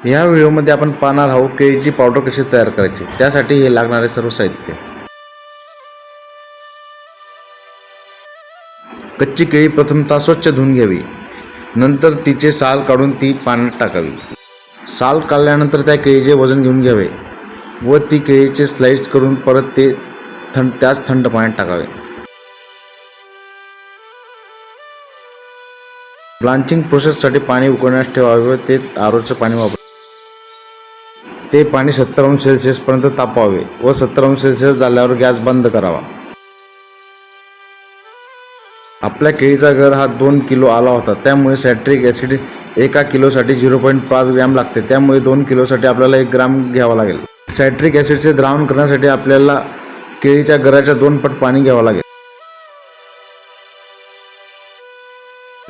या व्हिडिओमध्ये आपण पाहणार आहोत केळीची पावडर कशी तयार करायची. त्यासाठी हे लागणारे सर्व साहित्य. कच्ची केळी प्रथमतः स्वच्छ धुवून घ्यावी. नंतर तिचे साल काढून ती पाण्यात टाकावी. साल काढल्यानंतर त्या केळीचे वजन घेऊन घ्यावे व ती केळीचे स्लाइड्स करून परत ते थंड त्याच थंड पाण्यात टाकावे. ब्लांचिंग प्रोसेससाठी पाणी उकळण्यास ठेवावे व ते आरोचं पाणी वापर ते पाणी सत्तर अंश सेल्सिअसपर्यंत तापवावे व सत्तर अंश सेल्सिअस झाल्यावर गॅस बंद करावा. आपल्या केळीचा घर हा दोन किलो आला होता. त्यामुळे सॅट्रिक ॲसिड एका किलोसाठी झिरो पॉईंट पाच ग्रॅम लागते. त्यामुळे दोन किलोसाठी आपल्याला एक ग्राम घ्यावा लागेल. सॅट्रिक ॲसिडचे द्रावण करण्यासाठी आपल्याला केळीच्या घराच्या दोन पट पाणी घ्यावं लागेल.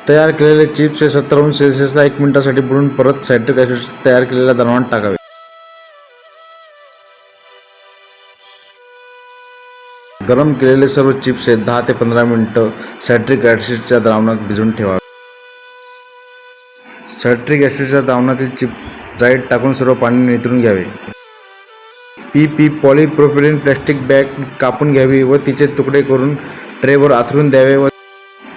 तयार केलेले चिप्स हे सत्तर अंश सेल्सिअसला एक मिनिटासाठी बुडून परत सॅट्रिक ॲसिड तयार केलेल्या द्रावणात टाकावे. गरम केलेले सर्व चिप्स हे दहा ते पंधरा मिनटं सॅट्रिक ॲसिडच्या द्रावणात भिजवून ठेवावे. सॅट्रिक ॲसिडच्या द्रावणातील चिप जाईट टाकून सर्व पाणी नितरून घ्यावे. P P polypropylene plastic bag कापून घ्यावी व तिचे तुकडे करून ट्रेवर आथरून द्यावे व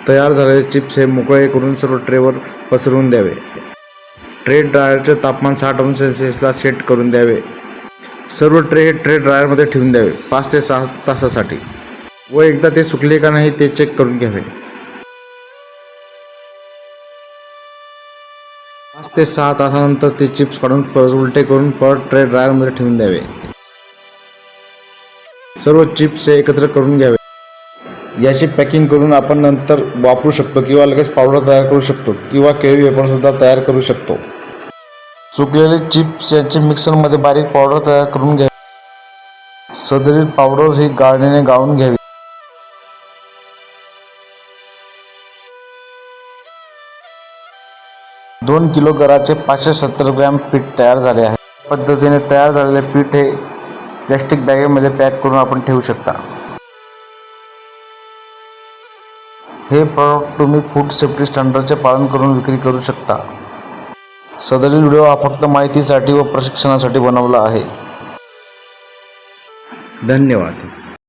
तयार झालेले चिप्स हे मोकळे करून सर्व ट्रेवर पसरवून द्यावे. ट्रे ड्रायरचे तापमान साठ अंश सेल्सिअसला सेट करून द्यावे. सर्व ट्रे हे ट्रे ड्रायरमध्ये ठेवून द्यावे पाच ते सहा तासासाठी. व एकदा ते सुकले का नाही ते चेक करून घ्यावे. पाच ते सहा तासानंतर ते चिप्स काढून परत उलटे करून परत ट्रे ड्रायरमध्ये ठेवून द्यावे. सर्व चिप्स हे एकत्र करून घ्यावे. याची पॅकिंग करून आपण नंतर वापरू शकतो किंवा लगेच पावडर तयार करू शकतो किंवा केळी वेपरसुद्धा तयार करू शकतो. सुकलेले चिप्स यांचे मिक्सरमध्ये बारीक पावडर तयार करून घ्यावी. सदरील पावडर ही गाळणीने गाळून घ्यावी. दोन किलो गराचे पाचशे सत्तर ग्रॅम पीठ तयार झाले आहे. पद्धतीने तयार झालेले पीठ हे प्लॅस्टिक बॅगेमध्ये पॅक करून आपण ठेवू शकता. हे प्रॉडक्ट तुम्ही फूड सेफ्टी स्टँडर्डचे पालन करून विक्री करू शकता. सदरील व्हिडिओ हा फक्त माहितीसाठी व प्रशिक्षणासाठी बनवला आहे. धन्यवाद.